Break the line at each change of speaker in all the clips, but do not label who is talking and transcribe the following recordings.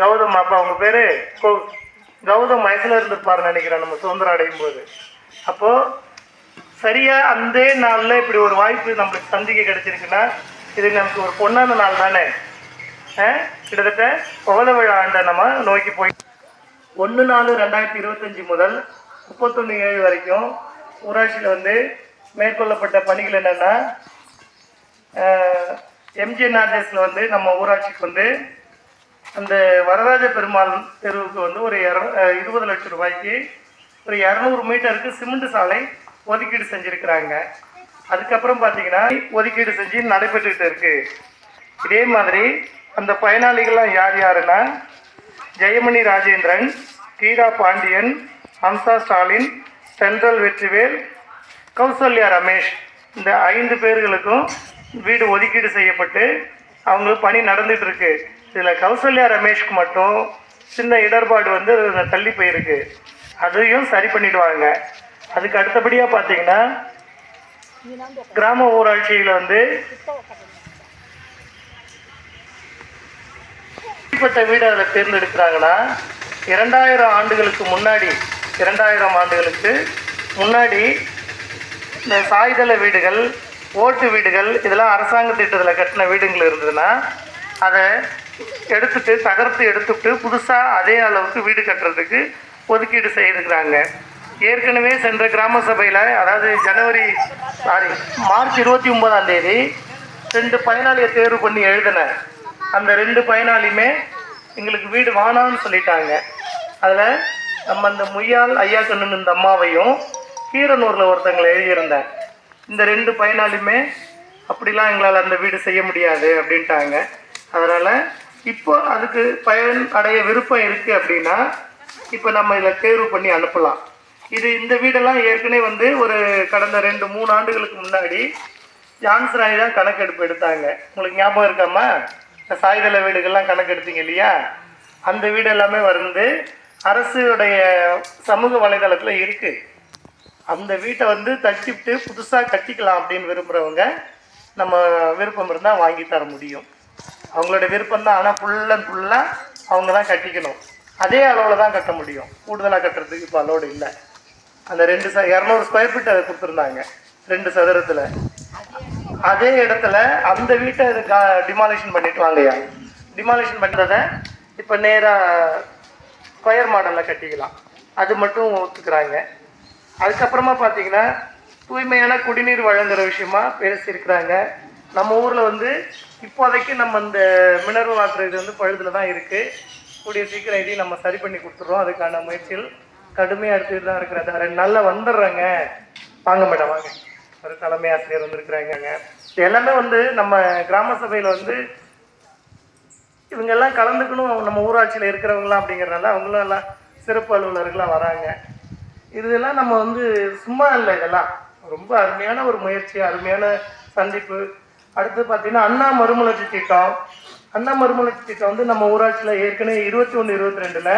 கௌதம் அப்பா அவங்க பேரு கௌதம் வயசுல இருந்திருப்பாருன்னு நினைக்கிறேன் நம்ம சுதந்திரம் அடையும் போது. அப்போ சரியா அந்த நாள்ல இப்படி ஒரு வாய்ப்பு நம்மளுக்கு சந்திக்க கிடைச்சிருக்குன்னா இது நமக்கு ஒரு பொன்னான நாள் தானே? கிட்டத்தட்ட புகழ விழா ஆண்டை நம்ம நோக்கி போய் ஒன்று நாலு ரெண்டாயிரத்தி இருபத்தஞ்சி முதல் முப்பத்தொன்று ஏழு வரைக்கும் ஊராட்சியில் வந்து மேற்கொள்ளப்பட்ட பணிகள் என்னென்னா எம்ஜிஎன்ஆர்எஸில் வந்து நம்ம ஊராட்சிக்கு வந்து அந்த வரராஜ பெருமாள் தெருவுக்கு வந்து ஒரு இருபது லட்சம் ரூபாய்க்கு ஒரு இரநூறு மீட்டருக்கு சிமெண்ட் சாலை ஒதுக்கீடு செஞ்சுருக்கிறாங்க. அதுக்கப்புறம் பார்த்தீங்கன்னா ஒதுக்கீடு செஞ்சு நடைபெற்றுக்கிட்டு இருக்கு. இதே மாதிரி அந்த பயனாளிகள்லாம் யார் யாருன்னா ஜெயமணி ராஜேந்திரன் கீதா பாண்டியன் ஹம்சா ஸ்டாலின் சென்ட்ரல் வெற்றிவேல் கௌசல்யா ரமேஷ் இந்த ஐந்து பேர்களுக்கும் வீடு ஒதுக்கீடு செய்யப்பட்டு அவங்களுக்கு பணி நடந்துகிட்டு இருக்குது இதில் கௌசல்யா ரமேஷ்க்கு மட்டும் சின்ன இடர்பாடு வந்து தள்ளி போயிருக்கு. அதையும் சரி பண்ணிடுவாங்க. அதுக்கு அடுத்தபடியாக பார்த்தீங்கன்னா கிராம ஊராட்சியில் வந்து எப்படிப்பட்ட வீடு அதில் தேர்ந்தெடுக்கிறாங்கன்னா இரண்டாயிரம் ஆண்டுகளுக்கு முன்னாடி இரண்டாயிரம் ஆண்டுகளுக்கு முன்னாடி இந்த சாய்தள வீடுகள் ஓட்டு வீடுகள் இதெல்லாம் அரசாங்க திட்டத்தில் கட்டின வீடுங்கள் இருந்ததுன்னா அதை எடுத்துட்டு தகர்த்து எடுத்துட்டு புதுசாக அதே அளவுக்கு வீடு கட்டுறதுக்கு ஒதுக்கீடு செய்திருக்கிறாங்க. ஏற்கனவே சென்ற கிராம சபையில் அதாவது ஜனவரி சாரி மார்ச் இருபத்தி ஒன்பதாம் தேதி ரெண்டு பயனாளியை தேர்வு பண்ணி எழுதினேன் அந்த ரெண்டு பயனாளியுமே எங்களுக்கு வீடு வானான்னு சொல்லிட்டாங்க. அதில் நம்ம அந்த முய்யால் ஐயா கண்ணன் இந்த அம்மாவையும் கீரனூரில் ஒருத்தங்களை எழுதியிருந்தேன். இந்த ரெண்டு பயனாளியுமே அப்படிலாம் எங்களால் அந்த வீடு செய்ய முடியாது அப்படின்ட்டாங்க. அதனால் இப்போ அதுக்கு பயன் அடைய விருப்பம் இருக்குது அப்படின்னா இப்போ நம்ம இதில் தேர்வு பண்ணி அனுப்பலாம். இது இந்த வீடெல்லாம் ஏற்கனவே வந்து ஒரு கடந்த ரெண்டு மூணு ஆண்டுகளுக்கு முன்னாடி ஜான்சன் ராணி தான் கணக்கெடுப்பு எடுத்தாங்க. உங்களுக்கு ஞாபகம் இருக்காமா? இந்த சாய்தள வீடுகள்லாம் கணக்கெடுத்தீங்க இல்லையா? அந்த வீடு எல்லாமே வந்து அரசுடைய சமூக வலைதளத்தில் இருக்குது அந்த வீட்டை வந்து தட்டிவிட்டு புதுசாக கட்டிக்கலாம் அப்படின்னு விரும்புகிறவங்க நம்ம விருப்பம் இருந்தால் வாங்கி தர முடியும். அவங்களோட விருப்பம் தான். ஆனால் ஃபுல் அண்ட் ஃபுல்லாக அவங்க தான் கட்டிக்கணும். அதே அளவில் தான் கட்ட முடியும். கூடுதலாக கட்டுறதுக்கு இப்போ அலோடு இல்லை. அந்த ரெண்டு ச இரநூறு ஸ்கொயர் ஃபீட் அதை கொடுத்துருந்தாங்க. ரெண்டு சதுரத்தில். அதே இடத்துல அந்த வீட்டை டிமாலிஷன் பண்ணிட்டு வாங்கய்யா டிமாலிஷன் பண்ணுறத இப்போ நேராக ஸ்கொயர் மாடலில் கட்டிக்கலாம். அது மட்டும் ஒத்துக்கிறாங்க. அதுக்கப்புறமா பார்த்தீங்கன்னா தூய்மையான குடிநீர் வழங்குற விஷயமா பேசியிருக்கிறாங்க. நம்ம ஊரில் வந்து இப்போதைக்கு நம்ம இந்த மினரல் வாட்டர் இது வந்து பழுதில் தான் இருக்குது கூடிய சீக்கிரம் இதையும் நம்ம சரி பண்ணி கொடுத்துட்றோம். அதுக்கான முயற்சியில் கடுமையாக எடுத்துகிட்டு தான் இருக்கிறதா ரெண்டு நாளில் வந்துடுறேங்க. வாங்க மேடம் வாங்க. ஒரு தலைமை ஆசிரியர் வந்திருக்கிறாங்க எல்லாமே வந்து நம்ம கிராம சபையில் வந்து இவங்கெல்லாம் கலந்துக்கணும். நம்ம ஊராட்சியில் இருக்கிறவங்களாம் அப்படிங்கிறனால அவங்களும் எல்லாம் சிறப்பு அலுவலர்களாக வராங்க. இதெல்லாம் நம்ம வந்து சும்மா இல்லை இதெல்லாம். ரொம்ப அருமையான ஒரு முயற்சி அருமையான சந்திப்பு. அடுத்து பார்த்தீங்கன்னா அண்ணா மறுமலர்ச்சி திட்டம். அண்ணா மறுமலர்ச்சி திட்டம் வந்து நம்ம ஊராட்சியில் ஏற்கனவே இருபத்தி ஒன்று இருபத்தி ரெண்டில்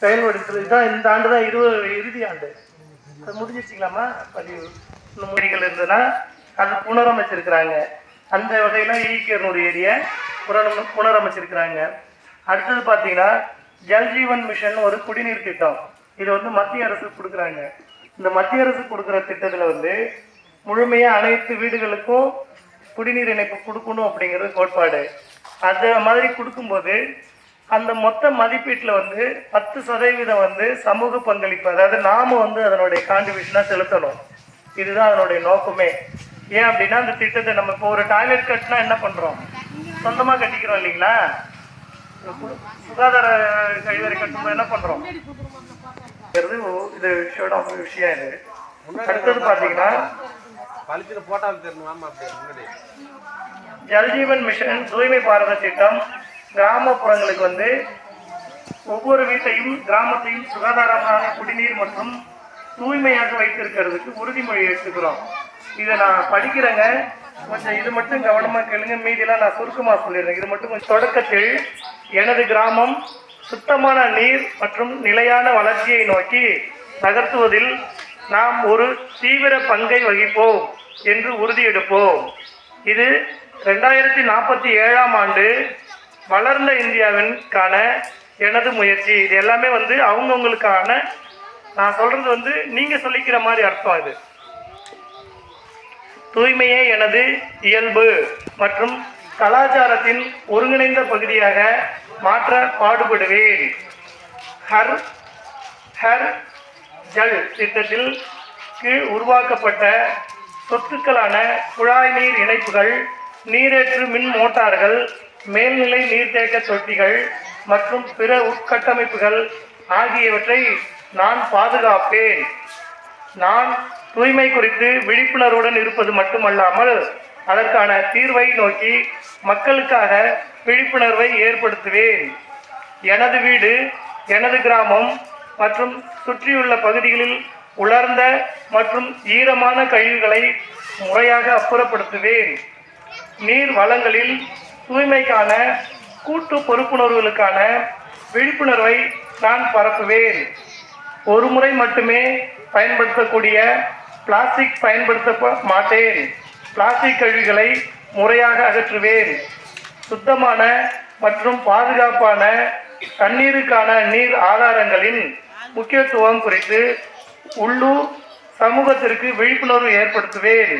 செயல்படுத்தல். இதுதான் இந்த ஆண்டு தான் இருபது இறுதி ஆண்டு. அது முடிஞ்சிச்சிங்களாம்மா பதிவு. முறைகள் இருந்ததுன்னா அது புனரமைச்சிருக்கிறாங்க. அந்த வகையில் ஈக்கர்னூர் ஏரியை புனரம் புனரமைச்சிருக்கிறாங்க. அடுத்தது பார்த்தீங்கன்னா ஜல்ஜீவன் மிஷன் ஒரு குடிநீர் திட்டம். இது வந்து மத்திய அரசு கொடுக்குறாங்க. இந்த மத்திய அரசு கொடுக்குற திட்டத்தில் வந்து முழுமையாக அனைத்து வீடுகளுக்கும் குடிநீர் இணைப்பு கொடுக்கணும் அப்படிங்கிறது கோட்பாடு. அது மாதிரி கொடுக்கும்போது அந்த மொத்த மதிப்பீட்டில் வந்து பத்து சதவீதம் வந்து சமூக பங்களிப்பு அதாவது நாம வந்து அதனுடைய கான்ட்ரிபியூஷனாக செலுத்தணும். இதுதான் அதனுடைய நோக்கமே. ஏன் அப்படின்னா அந்த திட்டத்தை நம்ம இப்போ ஒரு டாய்லெட் கட்டினா என்ன பண்ணுறோம் சொந்தமாக கட்டிக்கிறோம் இல்லைங்களா? சுகாதார கழிவறை கட்டும்போது என்ன பண்ணுறோம் இது இது விஷயோட ஒரு விஷயம் இது. அடுத்தது பார்த்தீங்கன்னா
பளிச்சுட்டு போட்டாலும் தெரியணும். அப்படி முன்னாடி.
ஜல்ஜீவன் மிஷன் தூய்மை பாரத திட்டம் கிராமப்புறங்களுக்கு வந்து ஒவ்வொரு வீட்டையும் கிராமத்தையும் சுகாதாரமான குடிநீர் மற்றும் தூய்மையாக வைத்திருக்கிறதுக்கு உறுதிமொழி எடுத்துக்கிறோம். இதை நான் படிக்கிறேங்க. கொஞ்சம் இது மட்டும் கவனமாக கேளுங்க. மீதியெல்லாம் நான் சுருக்கமாக சொல்லிடுறேன். இது மட்டும் கொஞ்சம் தொடக்கத்தில் எனது கிராமம் சுத்தமான நீர் மற்றும் நிலையான வளர்ச்சியை நோக்கி நகர்த்துவதில் நாம் ஒரு தீவிர பங்கை வகிப்போம் என்று உறுதியெடுப்போம். இது ரெண்டாயிரத்தி நாற்பத்தி ஏழாம் ஆண்டு வளர்ந்த இந்தியாவிற்கான எனது முயற்சி. இது எல்லாமே வந்து அவங்கவுங்களுக்கான நான் சொல்கிறது வந்து நீங்கள் சொல்லிக்கிற மாதிரி அர்த்தம் இது தூய்மையே எனது இயல்பு மற்றும் கலாச்சாரத்தின் ஒருங்கிணைந்த பகுதியாக மாற்ற பாடுபடுவேன். ஹர் ஹர் ஜல் திட்டத்தில் கீழ் உருவாக்கப்பட்ட சொத்துக்களான குழாய் நீர் இணைப்புகள் நீரேற்று மின் மோட்டார்கள் மேல்நிலை நீர்த்தேக்க தொட்டிகள் மற்றும் பிற உட்கட்டமைப்புகள் ஆகியவற்றை நான் பாதுகாப்பேன். நான் தூய்மை குறித்து விழிப்புணர்வுடன் இருப்பது மட்டுமல்லாமல் அதற்கான தீர்வை நோக்கி மக்களுக்காக விழிப்புணர்வை ஏற்படுத்துவேன். எனது வீடு எனது கிராமம் மற்றும் சுற்றியுள்ள பகுதிகளில் உலர்ந்த மற்றும் ஈரமான கழிவுகளை முறையாக அப்புறப்படுத்துவேன். நீர் வளங்களில் தூய்மைக்கான கூட்டு பொறுப்புணர்வுகளுக்கான விழிப்புணர்வை நான் பரப்புவேன். ஒரு முறை மட்டுமே பயன்படுத்தக்கூடிய பிளாஸ்டிக் பயன்படுத்த மாட்டேன். பிளாஸ்டிக் கழிவுகளை முறையாக அகற்றுவேன். சுத்தமான மற்றும் பாதுகாப்பான தண்ணீருக்கான நீர் ஆதாரங்களின் முக்கியத்துவம் குறித்து உள்ளூர் சமூகத்திற்கு விழிப்புணர்வு ஏற்படுத்துவேன்.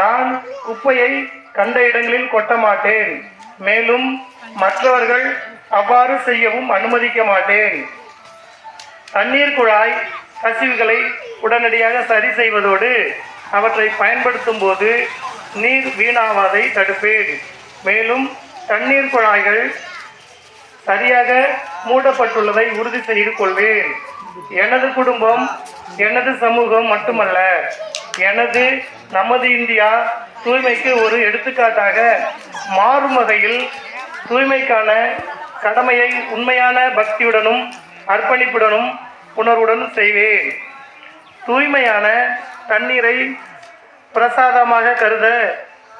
நான் குப்பையை கண்ட இடங்களில் கொட்ட மாட்டேன். மேலும் மற்றவர்கள் அவ்வாறு செய்யவும் அனுமதிக்க மாட்டேன். தண்ணீர் குழாய் கசிவுகளை உடனடியாக சரி செய்வதோடு அவற்றை பயன்படுத்தும் போது நீர் வீணாவதை தடுப்பேன். மேலும் தண்ணீர் குழாய்கள் சரியாக மூடப்பட்டுள்ளதை உறுதி செய்து கொள்வேன். எனது குடும்பம் எனது சமூகம் மட்டுமல்ல எனது நமது இந்தியா தூய்மைக்கு ஒரு எடுத்துக்காட்டாக மாறும் வகையில் தூய்மைக்கான கடமையை உண்மையான பக்தியுடனும் அர்ப்பணிப்புடனும் உணர்வுடன் செய்வேன். தூய்மையான தண்ணீரை பிரசாதமாக கருத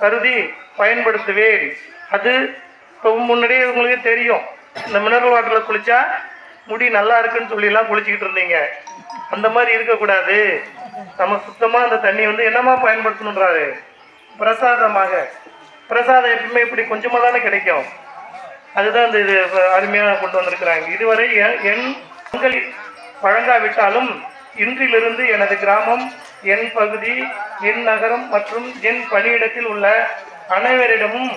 கருதி பயன்படுத்துவேன். அது முன்னாடியே உங்களுக்கு தெரியும். இந்த மினரல் வாட்டரில் குளிச்சா முடி நல்லா இருக்குன்னு சொல்லிலாம் குளிச்சுக்கிட்டு இருந்தீங்க. அந்த மாதிரி இருக்கக்கூடாது. நம்ம சுத்தமாக அந்த தண்ணி வந்து என்னமா பயன்படுத்தணுன்றாரு பிரசாதமாக. பிரசாதம் எப்பவுமே இப்படி கொஞ்சமாக தானே கிடைக்கும். அதுதான் இந்த இது அருமையாக கொண்டு வந்திருக்கிறாங்க. இதுவரை என் பங்களில் வழங்காவிட்டாலும் இன்றிலிருந்து எனது கிராமம் என் பகுதி என் நகரம் மற்றும் என் பணியிடத்தில் உள்ள அனைவரிடமும்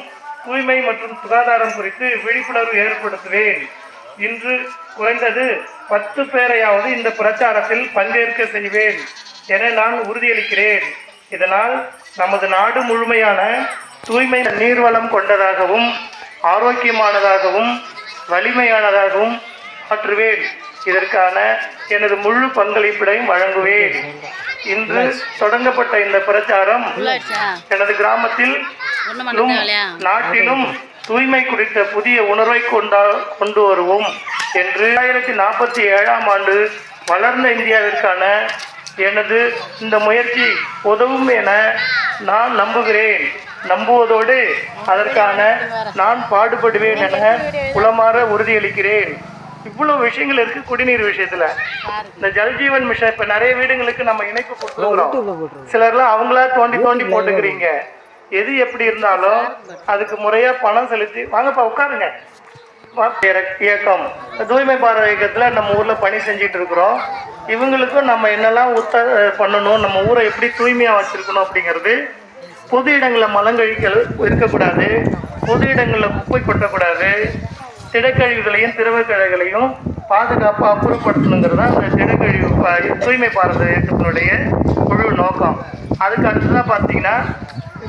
தூய்மை மற்றும் சுகாதாரம் குறித்து விழிப்புணர்வு ஏற்படுத்துவேன். இன்று குறைந்தது பத்து பேரையாவது இந்த பிரச்சாரத்தில் பங்கேற்க செய்வேன் என நான் உறுதியளிக்கிறேன். இதனால் நமது நாடு முழுமையான தூய்மை நீர்வளம் கொண்டதாகவும் ஆரோக்கியமானதாகவும் வலிமையானதாகவும் மாற்றுவேன். இதற்கான எனது முழு பங்களிப்பினையும் வழங்குவேன். இன்று தொடங்கப்பட்ட இந்த பிரச்சாரம் எனது கிராமத்தில் நாட்டிலும் தூய்மை குறித்த புதிய உணர்வை கொண்டா கொண்டு வருவோம் என்று இரண்டாயிரத்தி நாற்பத்தி ஏழாம் ஆண்டு வளர்ந்த இந்தியாவிற்கான எனது இந்த முயற்சி உதவும் என நான் நம்புகிறேன். நம்புவதோடு அதற்கான நான் பாடுபடுவேன் என உளமாற உறுதியளிக்கிறேன். இவ்வளவு விஷயங்கள் இருக்கு குடிநீர் விஷயத்துல. இந்த ஜல்ஜீவன் மிஷன் இப்ப நிறைய வீடுங்களுக்கு நம்ம இணைப்பு கொடுத்துருக்கிறோம். சிலர்லாம் அவங்களா தோண்டி தோண்டி போட்டுக்கிறீங்க. எது எப்படி இருந்தாலும் அதுக்கு முறையா பணம் செலுத்தி வாங்கப்பா உட்காருங்க. இயக்கம். தூய்மை பாரத இயக்கத்துல நம்ம ஊர்ல பணி செஞ்சிட்டு இருக்கிறோம். இவங்களுக்கும் நம்ம என்னெல்லாம் உத்த பண்ணணும் நம்ம ஊரை எப்படி தூய்மையா வச்சிருக்கணும் அப்படிங்கிறது பொது இடங்களில் மலங்கழிக்கல் இருக்கக்கூடாது. பொது இடங்களில் குப்பை கொட்டக்கூடாது. திடக்கழிவுகளையும் திரவக்கழிவுகளையும் பாதுகாப்பாக அப்புறப்படுத்தணுங்கிறது தான் அந்த திடக்கழிவு பா- தூய்மை பாரத இயக்கத்தினுடைய முழு நோக்கம். அதுக்கு அடுத்ததாக பார்த்தீங்கன்னா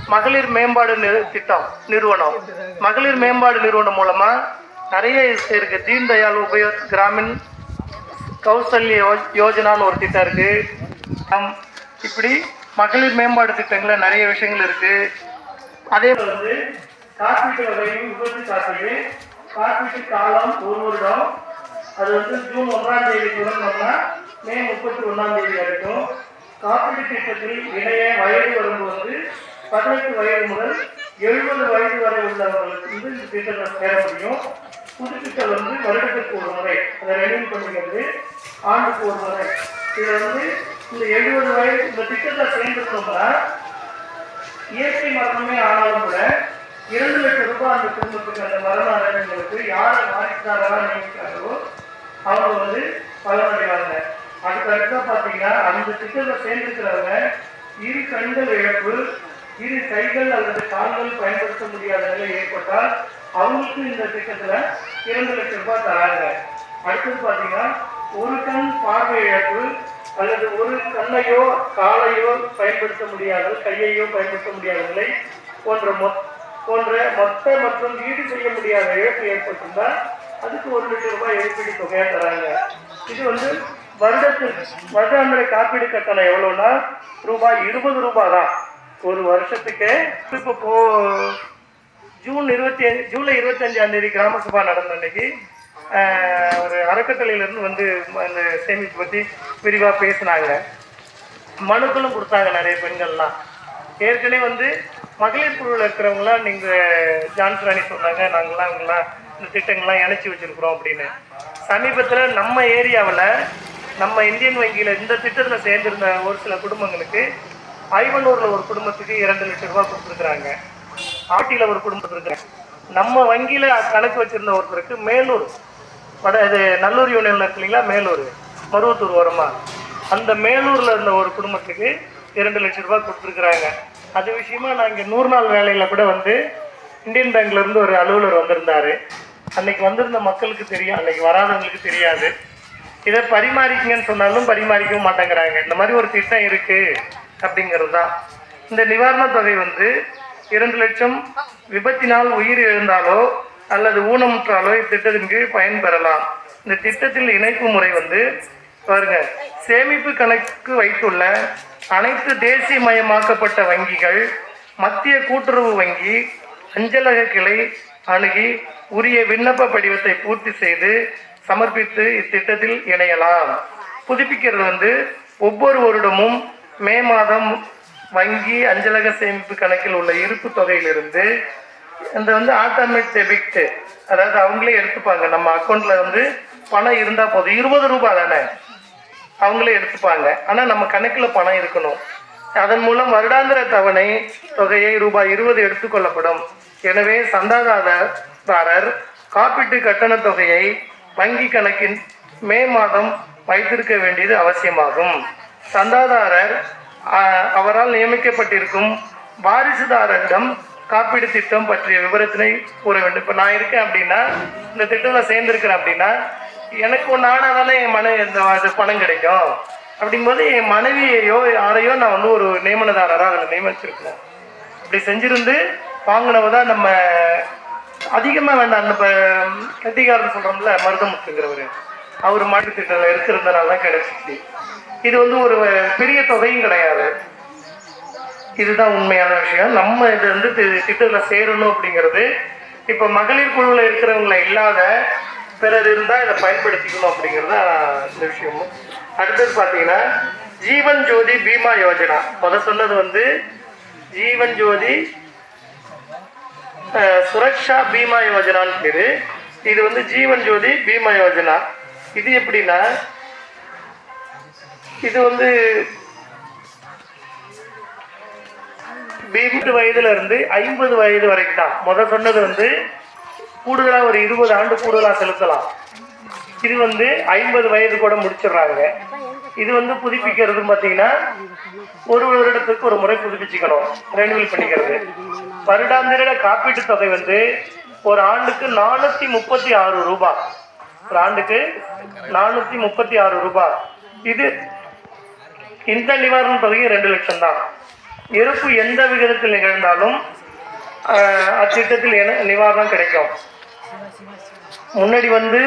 மகளிர் மேம்பாடு நிறு திட்டம் நிறுவனம். மகளிர் மேம்பாடு நிறுவனம் மூலமாக நிறைய இருக்குது தீன் தயாள் உபயோ கிராமின் கௌசல்ய யோ- யோஜனான்னு ஒரு திட்டம் இருக்குது இப்படி மகளிர் மேம்பாடு திட்டங்களில் நிறைய விஷயங்கள் இருக்குது அதே வந்து காப்பீட்டு வகையும் விபத்து காப்பீடு காப்பீட்டு காலம் ஒரு வருடம். அது வந்து ஜூன் ஒன்றாம் தேதி தொடங்கினோம்னா மே முப்பத்தி ஒன்றாம் தேதி வரைக்கும் காப்பீட்டு திட்டத்தில் இணைய வயது வரும்போது வந்து பதினெட்டு வயது முதல் எழுபது வயது வரை உள்ளவர்களுக்கு வந்து இந்த திட்டத்தில் சேர முடியும். புதுப்பித்தல் வந்து வருடத்திற்கு ஒரு முறை. அதை ரெனியூ பண்ணிக்கிறது. ஆண்டுக்கு ஒரு முறை. இதில் வந்து இந்த எழுபது வயது இந்த திட்டத்தை சேர்ந்துட்டோம்னா இயற்கை மரணமே ஆனாலும் கூட இரண்டு லட்சம் ரூபாய் அந்த குடும்பத்துக்கு அந்த மரண அடைஞ்சவங்களுக்கு யாரை வாரிசுதாரா நியமிக்கிறாங்களோ அவங்க வந்து பலனடைவாங்க அடுத்த அடுத்தா பார்த்தீங்கன்னா அந்த திட்டத்தில் சேர்ந்திருக்கிறவங்க இரு கண்கள் இழப்பு இரு கைகள் அல்லது கால்கள் பயன்படுத்த முடியாத நிலை ஏற்பட்டால் அவங்களுக்கு இந்த திட்டத்துல இரண்டு லட்சம் ரூபாய் தராங்க. அடுத்தது பார்த்தீங்கன்னா ஒரு கண் பார்வை இழப்பு அல்லது ஒரு கண்ணையோ காலையோ பயன்படுத்த முடியாத கையையோ பயன்படுத்த முடியாத நிலை போன்ற மொத்த போன்ற மொத்த மற்றும் ஈடு செய்ய முடியாத இழப்பு ஏற்பட்டிருந்தால் அதுக்கு ஒரு லட்சம் ரூபாய் இழப்பீடு தொகையாக தராங்க. இது வந்து வருடத்துக்கு வருடாந்திர காப்பீடு கட்டணம் எவ்வளோன்னா ரூபாய் இருபது ரூபாய் தான் ஒரு வருஷத்துக்கு இப்போ போ ஜூன் இருபத்தி அஞ்சு ஜூலை இருபத்தஞ்சாம் தேதி கிராம சபா நடந்த அன்னைக்கு ஒரு அறக்கட்டளையிலேருந்து வந்து அந்த சேமிப்பு பற்றி விரிவாக பேசினாங்க. மனுக்களும் கொடுத்தாங்க நிறைய பெண்கள்லாம். ஏற்கனவே வந்து மகளிர் குழுவில் இருக்கிறவங்களாம் நீங்கள் ஜான்ஸ் ராணி சொன்னாங்க நாங்களாம் அவங்களாம் இந்த திட்டங்கள்லாம் இணைச்சி வச்சிருக்கிறோம் அப்படின்னு. சமீபத்தில் நம்ம ஏரியாவில் நம்ம இந்தியன் வங்கியில் இந்த திட்டத்தில் சேர்ந்திருந்த ஒரு சில குடும்பங்களுக்கு ஐவனூரில் ஒரு குடும்பத்துக்கு இரண்டு லட்சம் ரூபாய் கொடுத்துருக்குறாங்க. ஆட்டியில் ஒரு குடும்பத்துக்கு நம்ம வங்கியில் கணக்கு வச்சிருந்த ஒருத்தருக்கு மேலூர் வட இது நல்லூர் யூனியனில் இருக்கு மேலூர் மருவத்தூர் ஓரமா. அந்த மேலூரில் இருந்த ஒரு குடும்பத்துக்கு இரண்டு லட்சம் ரூபாய் கொடுத்துருக்குறாங்க. அது விஷயமா நான் இங்கே நூறு நாள் வேலையில் கூட வந்து இந்தியன் பேங்க்லேருந்து ஒரு அலுவலர் வந்திருந்தாரு. அன்னைக்கு வந்திருந்த மக்களுக்கு தெரியும் அன்னைக்கு வராதவங்களுக்கு தெரியாது. இதை பரிமாறிக்கங்கன்னு சொன்னாலும் பரிமாறிக்கவும் மாட்டேங்கிறாங்க. இந்த மாதிரி ஒரு திட்டம் இருக்குது அப்படிங்கிறது தான். இந்த நிவாரணத் தொகை வந்து இரண்டு லட்சம் விபத்தினால் உயிர் இழந்தாலோ அல்லது ஊனமுற்றாலோ இத்திட்டத்தின் கீழ் பயன்பெறலாம். இந்த திட்டத்தில் இணைப்பு முறை வந்து பாருங்க சேமிப்பு கணக்கு வைத்துள்ள அனைத்து தேசியமயமாக்கப்பட்ட வங்கிகள் மத்திய கூட்டுறவு வங்கி அஞ்சலக கிளை அணுகி உரிய விண்ணப்ப படிவத்தை பூர்த்தி செய்து சமர்ப்பித்து இத்திட்டத்தில் இணையலாம். புதுப்பிக்கிறது வந்து ஒவ்வொரு வருடமும் மே மாதம் வங்கி அஞ்சலக சேமிப்பு கணக்கில் உள்ள இருப்பு தொகையிலிருந்து இந்த வந்து ஆட்டோமேட் டெபிட் அதாவது அவங்களே எடுத்துப்பாங்க. நம்ம அக்கௌண்ட்ல வந்து பணம் இருந்தா போதும். இருபது ரூபாய் தானே? அவங்களே எடுத்துப்பாங்க. ஆனால் நம்ம கணக்கில் பணம் இருக்கணும். அதன் மூலம் வருடாந்திர தவணை தொகையை ரூபாய் இருபது எடுத்துக்கொள்ளப்படும் எனவே சந்தாதாரர் காப்பீட்டு கட்டண தொகையை வங்கி கணக்கின் மே மாதம் வைத்திருக்க வேண்டியது அவசியமாகும். சந்தாதாரர் அவரால் நியமிக்கப்பட்டிருக்கும் வாரிசுதாரரிடம் காப்பீடு திட்டம் பற்றிய விவரத்தினை கூற வேண்டும். இப்போ நான் இருக்கேன் அப்படின்னா இந்த திட்டத்தில் சேர்ந்துருக்கிறேன் அப்படின்னா எனக்கு ஒன்று ஆனால் தானே என் மன இந்த இது பணம் கிடைக்கும். அப்படிங்கும்போது என் மனைவியையோ யாரையோ நான் வந்து ஒரு நியமனதாரராக அதில் நியமிச்சிருக்கோம். இப்படி செஞ்சிருந்து வாங்கினவ தான் நம்ம அதிகமாக வேண்டாம் அந்த இப்போ கட்டிக்காரன் சொல்கிறோம்ல மருதமுத்துங்கிறவர். அவர் மாட்டு திட்டத்தில் இருக்கிறதுனால தான் கிடைச்சிச்சு. இது வந்து ஒரு பெரிய தொகையும் கிடையாது. இதுதான் உண்மையான விஷயம். நம்ம இது வந்து தி- சேரணும் அப்படிங்கிறது இப்போ மகளிர் குழுவில் இருக்கிறவங்கள இல்லாத பிறர் இருந்தால் இதை பயன்படுத்திக்கணும் அப்படிங்கிறது தான் இந்த விஷயமும். அடுத்தது பார்த்தீங்கன்னா ஜீவன் ஜோதி பீமா யோஜனா. முத சொன்னது வந்து ஜீவன் ஜோதி சுரக்ஷா பீமா யோஜனான்னு பேரு. இது வந்து ஜீவன் ஜோதி பீமா யோஜனா. இது எப்படின்னா இது வந்து பீம்டு வயதுல இருந்து ஐம்பது வயது வரைக்கும் தான் முத சொன்னது வந்து கூடுதலா ஒரு இருபது ஆண்டு கூடுதலா செலுத்தலாம். இது வந்து ஐம்பது வயது கூட முடிச்சிடுறாங்க. இது வந்து புதுப்பிக்கிறது பார்த்தீங்கன்னா ஒரு வருடத்துக்கு ஒரு முறை புதுப்பிச்சுக்கணும். ரெனிவல் பண்ணிக்கிறது. வருடாந்திர காப்பீட்டு தொகை வந்து ஒரு ஆண்டுக்கு நானூத்தி முப்பத்தி ஆறு ரூபாய் ஒரு ஆண்டுக்கு நானூத்தி முப்பத்தி ஆறு ரூபாய் இது இந்த நிவாரண தொகையும் ரெண்டு லட்சம் தான். இறப்பு எந்த விகிதத்தில் நிகழ்ந்தாலும் அத்திட்டத்தில் என நிவாரணம் கிடைக்கும். முன்னாடி வந்து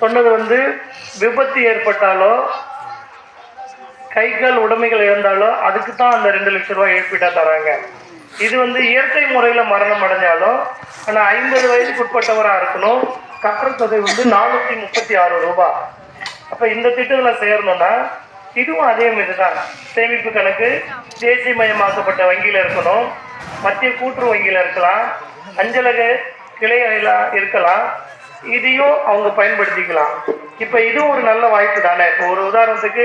சொன்னது வந்து விபத்து ஏற்பட்டாலோ கை கால் உடைமைகள் இழந்தாலோ அதுக்கு தான் அந்த ரெண்டு லட்சம் ரூபாய் இழப்பீட்டா தராங்க. இது வந்து இயற்கை முறையில் மரணம் அடைஞ்சாலும் ஆனால் ஐம்பது வயதுக்கு உட்பட்டவராக இருக்கணும். கட்டுற தொகை வந்து நானூற்றி முப்பத்தி ஆறு ரூபாய் அப்போ இந்த திட்டத்தில் சேரணும்னா இதுவும் அதே மாதிரி தான் சேமிப்பு கணக்கு தேசியமயமாக்கப்பட்ட வங்கியில் இருக்கணும். மத்திய கூட்டுறவு வங்கியில் இருக்கலாம். அஞ்சலக கிளையில இருக்கலாம். இதையும் அவங்க பயன்படுத்திக்கலாம். இப்போ இதுவும் ஒரு நல்ல வாய்ப்பு தானே? இப்போ ஒரு உதாரணத்துக்கு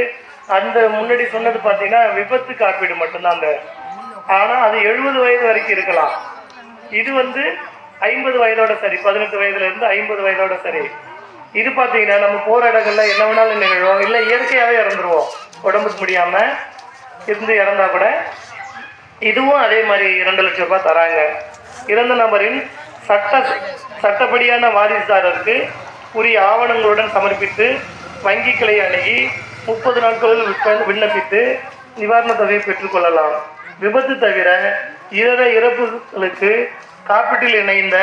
அந்த முன்னாடி சொன்னது பார்த்தீங்கன்னா விபத்து காப்பீடு மட்டும்தான் அந்த. ஆனால் அது எழுபது வயது வரைக்கும் இருக்கலாம். இது வந்து ஐம்பது வயதோட சரி பதினெட்டு வயதுலேருந்து ஐம்பது வயதோட சரி. இது பார்த்தீங்கன்னா நம்ம போகிற இடங்கள்ல என்ன வேணாலும் நிகழ்வோம். இல்லை இயற்கையாகவே இறந்துருவோம். உடம்புக்கு முடியாமல் இருந்து இறந்தா கூட இதுவும் அதே மாதிரி இரண்டு லட்சம் ரூபாய் தராங்க. இறந்த நபரின் சட்ட சட்டப்படியான வாரிசுதாரருக்கு உரிய ஆவணங்களுடன் சமர்ப்பித்து வங்கி கிளை அணுகி முப்பது நாட்களில் விண்ணப்பித்து நிவாரணத் தொகையை பெற்றுக்கொள்ளலாம் விபத்து தவிர இதர இறப்புகளுக்கு காப்பீட்டில் இணைந்த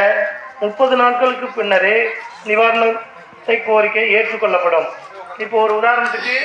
முப்பது நாட்களுக்கு பின்னரே நிவாரணத்தை கோரிக்கை ஏற்றுக்கொள்ளப்படும். இப்போ ஒரு உதாரணத்துக்கு